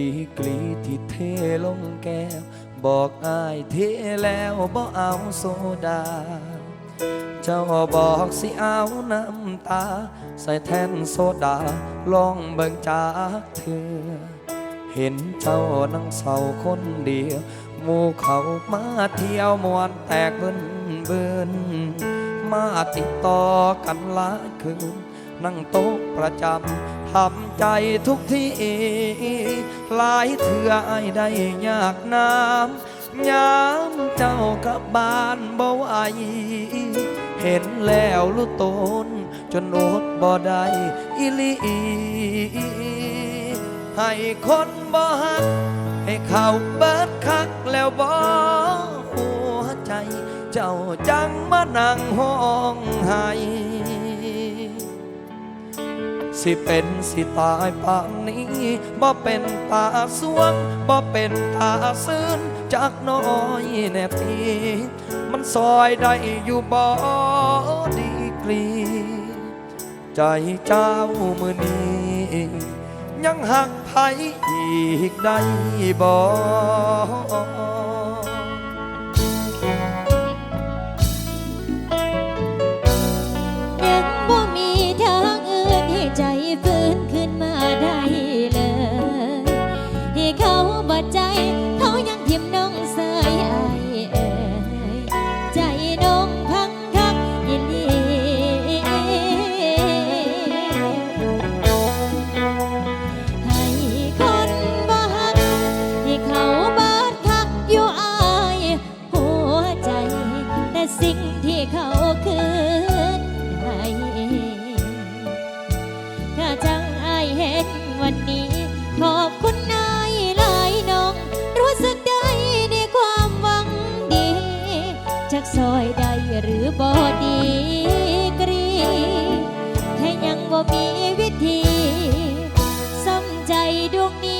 ดีกรีที่เทลงแก้ว บอกอายเทแล้วบ่เอาโซดา เจ้าบอกสิเอาน้ำตา ใส่แทนโซดาลองเบิ่งจากเธอ เห็นเจ้านั่งเศร้าคนเดียวหมู่เขามาเที่ยวมวนแตกเบิ่นเบิ่นมาติดต่อกันหลายคืนนั่งโต๊ะประจำ ทำใจทุกที่ หลายเถื่อไอ้าได้ยากน้ำยามเจ้ากับบ้านบ่ไหวเห็นแล้วรู้ตนจนอดบ่ได้อีหลีให้คนบ่ฮัก ให้เขาเบิดคักแล้วบ่หัวใจ เจ้าจังมานั่งห้องไห้ สิเป็นสิตายป่านนี้บ่เป็นตาสวงบ่เป็นตาซื่นจากน้อยแนบทีมันซอยได้อยู่บ่ดีกรี ใจเจ้ามือนี้ ยังหักไผอีกได้บ่ สิ่งที่เขาคืนให้ถ้าจังอายเห็นวันนี้ ขอบคุณนายหลายน้อง รู้สึกได้ในความหวังดี จากซอยใดหรือบอดีกรี แค่ยังบ่มีวิธีสมใจดวงนี้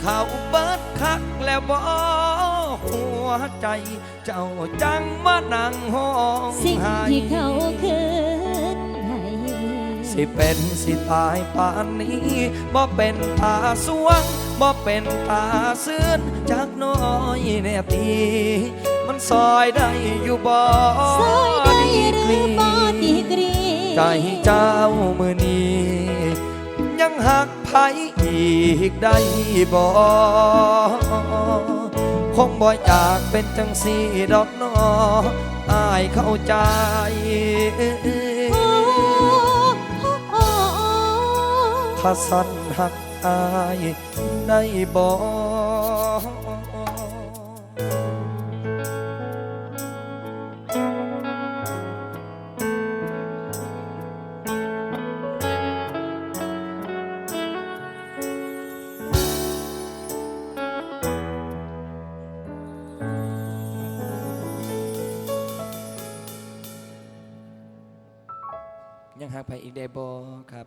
เขาเบิดคักแล้วบ่หัวใจ เจ้าจังมานั่งห้องสิ่งไห้ที่เขาคืนให้สิเป็นสิตายป่านนี้บ่เป็นตาสวงบ่เป็นตาซื่นจากน้อยแน่ตีมันซอยได้อยู่บ่ซอยได้หรือบอดีกรีใจเจ้ามือนี้ยังหัก ไผอีกได้บ่คงบ่อยากเป็นจังสีดอกนออายเข้าใจโอ้โอ้โอ้ถ้าสันหักอายได้บ่ ยังหักไปอีกได้บ่ครับ